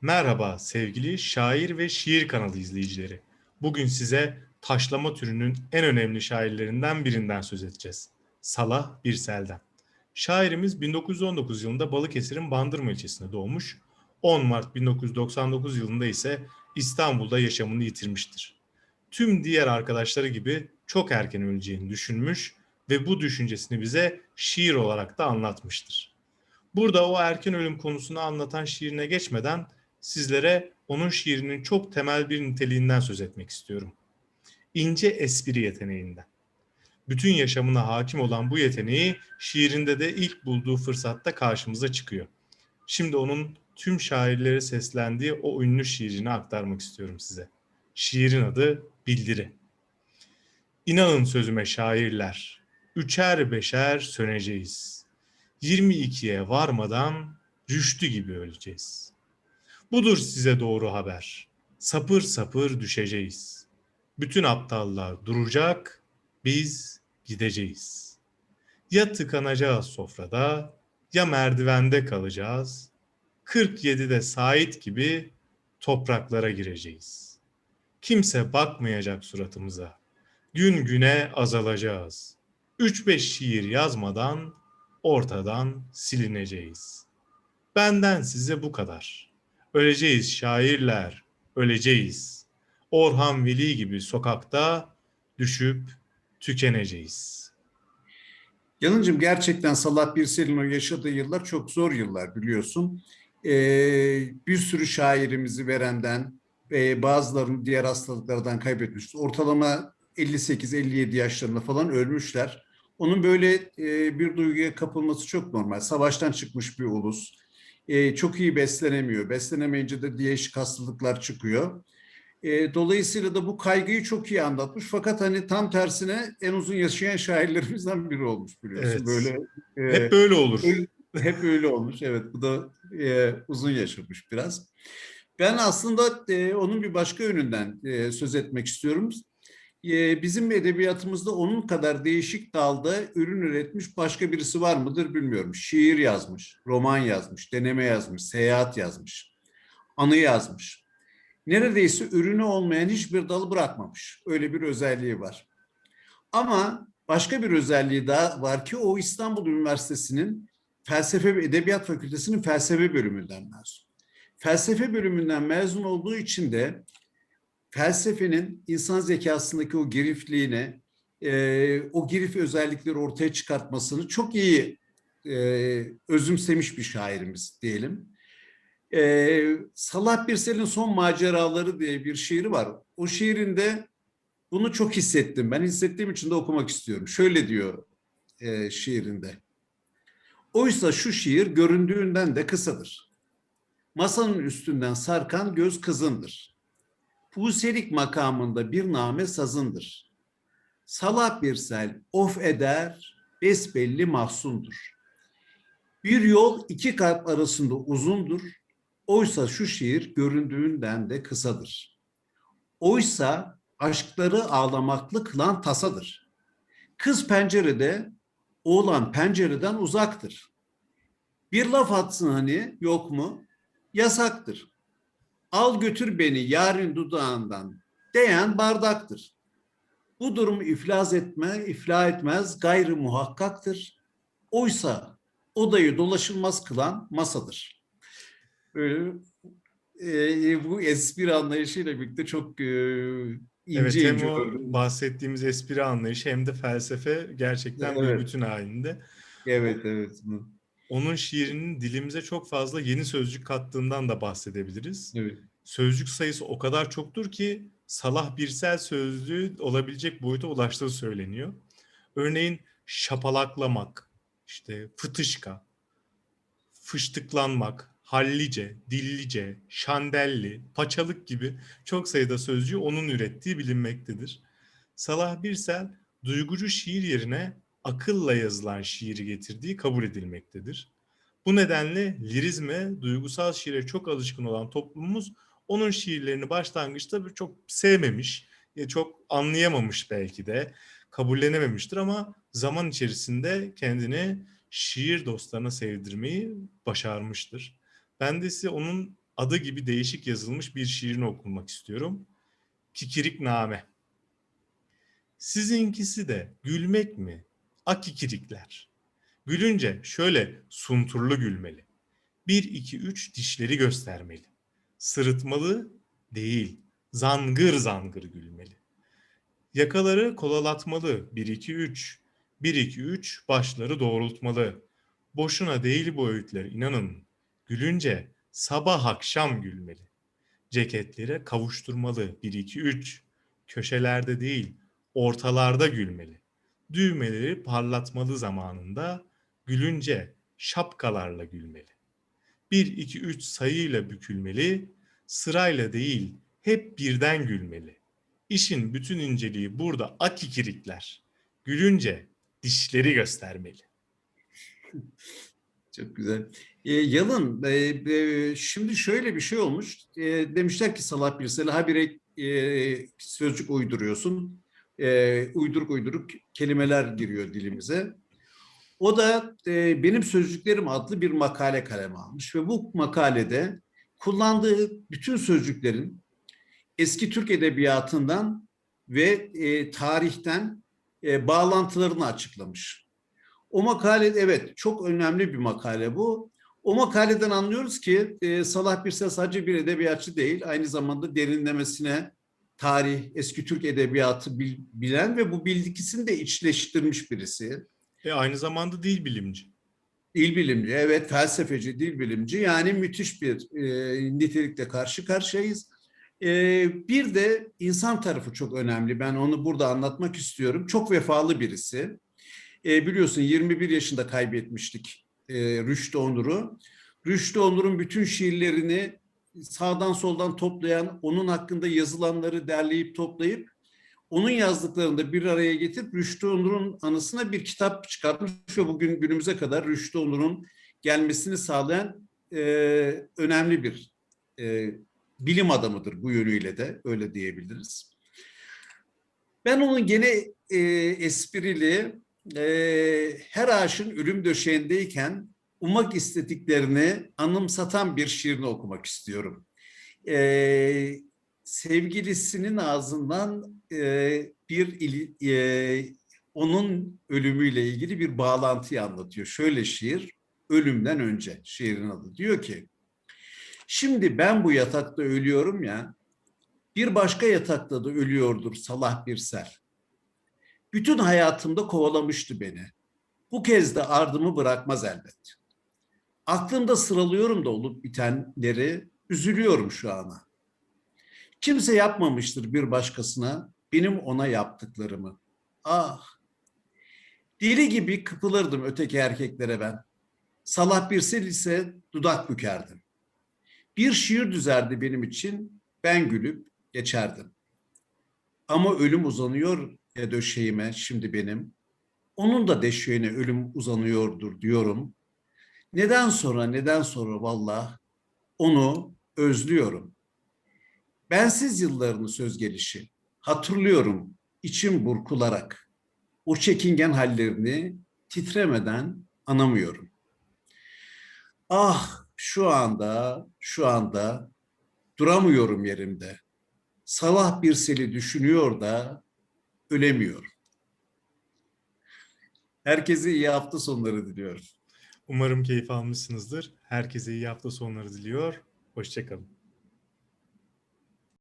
Merhaba sevgili şair ve şiir kanalı izleyicileri. Bugün size taşlama türünün en önemli şairlerinden birinden söz edeceğiz. Salah Birsel'den. Şairimiz 1919 yılında Balıkesir'in Bandırma ilçesinde doğmuş. 10 Mart 1999 yılında ise İstanbul'da yaşamını yitirmiştir. Tüm diğer arkadaşları gibi çok erken öleceğini düşünmüş ve bu düşüncesini bize şiir olarak da anlatmıştır. Burada o erken ölüm konusunu anlatan şiirine geçmeden sizlere onun şiirinin çok temel bir niteliğinden söz etmek istiyorum. İnce espri yeteneğinden. Bütün yaşamına hakim olan bu yeteneği şiirinde de ilk bulduğu fırsatta karşımıza çıkıyor. Şimdi onun tüm şairlere seslendiği o ünlü şiirini aktarmak istiyorum size. Şiirin adı Bildiri. İnanın sözüme şairler, üçer beşer söneceğiz. 22'ye varmadan rüştü gibi öleceğiz. Budur size doğru haber. Sapır sapır düşeceğiz. Bütün aptallar duracak, biz gideceğiz. Ya tıkanacağız sofrada, ya merdivende kalacağız. 47'de Sait gibi topraklara gireceğiz. Kimse bakmayacak suratımıza. Gün güne azalacağız. Üç beş şiir yazmadan ortadan silineceğiz. Benden size bu kadar. Öleceğiz şairler, öleceğiz. Orhan Veli gibi sokakta düşüp tükeneceğiz. Yanıcım gerçekten Salah Birsel'in o yaşadığı yıllar çok zor yıllar biliyorsun. Ee, bir sürü şairimizi verenden ve bazılarını diğer hastalıklardan kaybetmiştir. Ortalama 58-57 yaşlarında falan ölmüşler. Onun böyle e, bir duyguya kapılması çok normal. Savaştan çıkmış bir ulus. E, çok iyi beslenemiyor. Beslenemeyince de değişik hastalıklar çıkıyor. E, dolayısıyla da bu kaygıyı çok iyi anlatmış. Fakat hani tam tersine en uzun yaşayan şairlerimizden biri olmuş biliyorsun. Evet. Böyle e, Hep böyle olur. öyle- hep öyle olmuş. Evet bu da e, uzun yaşamış biraz. Ben aslında e, onun bir başka yönünden e, söz etmek istiyorum. E, bizim edebiyatımızda onun kadar değişik dalda ürün üretmiş başka birisi var mıdır bilmiyorum. Şiir yazmış, roman yazmış, deneme yazmış, seyahat yazmış, anı yazmış. Neredeyse ürünü olmayan hiçbir dalı bırakmamış. Öyle bir özelliği var. Ama başka bir özelliği daha var ki o İstanbul Üniversitesi'nin Felsefe ve Edebiyat Fakültesi'nin felsefe bölümünden mezun. Felsefe bölümünden mezun olduğu için de felsefenin insan zekasındaki o girifliğine, e, o girif özellikleri ortaya çıkartmasını çok iyi e, özümsemiş bir şairimiz diyelim. E, Salah Birsel'in Son Maceraları diye bir şiiri var. O şiirinde bunu çok hissettim. Ben hissettiğim için de okumak istiyorum. Şöyle diyor e, şiirinde. Oysa şu şiir göründüğünden de kısadır. Masanın üstünden sarkan göz kızındır. Puselik makamında bir name sazındır. Salah Birsel of eder, besbelli mahsundur. Bir yol iki kalp arasında uzundur. Oysa şu şiir göründüğünden de kısadır. Oysa aşkları ağlamaklı kılan tasadır. Kız pencerede, oğlan pencereden uzaktır. Bir laf atsın hani yok mu? Yasaktır. Al götür beni yarın dudağından diyen bardaktır. Bu durum iflas etme, iflah etmez, gayrı muhakkaktır. Oysa odayı dolaşılmaz kılan masadır. Böyle e, bu espri anlayışıyla birlikte çok e, ince Evet hem ince o bahsettiğimiz espri anlayışı hem de felsefe gerçekten bir Evet. bütün halinde. Evet evet. Onun şiirinin dilimize çok fazla yeni sözcük kattığından da bahsedebiliriz. Evet. Sözcük sayısı o kadar çoktur ki Salah Birsel sözlüğü olabilecek boyuta ulaştığı söyleniyor. Örneğin şapalaklamak, işte fıtışka, fıştıklanmak, hallice, dillice, şandelli, paçalık gibi çok sayıda sözcüğü onun ürettiği bilinmektedir. Salah Birsel duygucu şiir yerine akılla yazılan şiiri getirdiği kabul edilmektedir. Bu nedenle lirizme, duygusal şiire çok alışkın olan toplumumuz onun şiirlerini başlangıçta bir çok sevmemiş, ya çok anlayamamış belki de, kabullenememiştir ama zaman içerisinde kendini şiir dostlarına sevdirmeyi başarmıştır. Ben de size onun adı gibi değişik yazılmış bir şiirini okumak istiyorum. Kikirikname. Sizinkisi de gülmek mi? Akikirikler. Gülünce şöyle sunturlu gülmeli. Bir, iki, üç dişleri göstermeli. Sırıtmalı değil, zangır zangır gülmeli. Yakaları kolalatmalı. 1 2 3. 1 2 3 başları doğrultmalı. Boşuna değil bu öğütler inanın. Gülünce sabah akşam gülmeli. Ceketlere kavuşturmalı. 1 2 3. Köşelerde değil, ortalarda gülmeli. Düğmeleri parlatmalı zamanında. Gülünce şapkalarla gülmeli. 1 2 3 sayıyla bükülmeli. Sırayla değil, hep birden gülmeli. İşin bütün inceliği burada akikirikler. Gülünce dişleri göstermeli. Çok güzel. E, Yalın, e, e, şimdi şöyle bir şey olmuş. E, demişler ki Salah Birsel'e habire e, sözcük uyduruyorsun. E, uyduruk uyduruk kelimeler giriyor dilimize. O da e, Benim Sözcüklerim adlı bir makale kaleme almış ve bu makalede kullandığı bütün sözcüklerin eski Türk edebiyatından ve e, tarihten e, bağlantılarını açıklamış. O makale evet çok önemli bir makale bu. O makaleden anlıyoruz ki e, Salah Birsel sadece bir edebiyatçı değil, aynı zamanda derinlemesine tarih, eski Türk edebiyatı bil- bilen ve bu bildikisini de içleştirmiş birisi. E aynı zamanda dil bilimci. Dil bilimci, evet felsefeci, dil bilimci yani müthiş bir e, nitelikle karşı karşıyayız. E, bir de insan tarafı çok önemli. Ben onu burada anlatmak istiyorum. Çok vefalı birisi. E, biliyorsun 21 yaşında kaybetmiştik e, Rüştü Onur'u. Rüştü Onur'un bütün şiirlerini sağdan soldan toplayan, onun hakkında yazılanları derleyip toplayıp onun yazdıklarını da bir araya getirip Rüştü Onur'un anısına bir kitap çıkartmış ve bugün günümüze kadar Rüştü Onur'un gelmesini sağlayan e, önemli bir e, bilim adamıdır bu yönüyle de öyle diyebiliriz. Ben onun gene e, esprili e, her ağaçın ölüm döşeğindeyken ummak istediklerini anımsatan bir şiirini okumak istiyorum. E, sevgilisinin ağzından e, bir e, onun ölümüyle ilgili bir bağlantıyı anlatıyor. Şöyle şiir, ölümden önce şiirin adı. Diyor ki, şimdi ben bu yatakta ölüyorum ya, bir başka yatakta da ölüyordur Salah Birsel. Bütün hayatımda kovalamıştı beni. Bu kez de ardımı bırakmaz elbet. Aklımda sıralıyorum da olup bitenleri, üzülüyorum şu ana. Kimse yapmamıştır bir başkasına benim ona yaptıklarımı. Ah! Deli gibi kıpılırdım öteki erkeklere ben. Salah Birsel ise dudak bükerdim. Bir şiir düzerdi benim için, ben gülüp geçerdim. Ama ölüm uzanıyor ya döşeğime şimdi benim. Onun da deşeğine ölüm uzanıyordur diyorum. Neden sonra, neden sonra vallah onu özlüyorum. Bensiz yıllarını söz gelişi hatırlıyorum içim burkularak. O çekingen hallerini titremeden anamıyorum. Ah şu anda, şu anda duramıyorum yerimde. Salah bir seli düşünüyor da ölemiyorum. Herkese iyi hafta sonları diliyorum. Umarım keyif almışsınızdır. Herkese iyi hafta sonları diliyor. Hoşçakalın.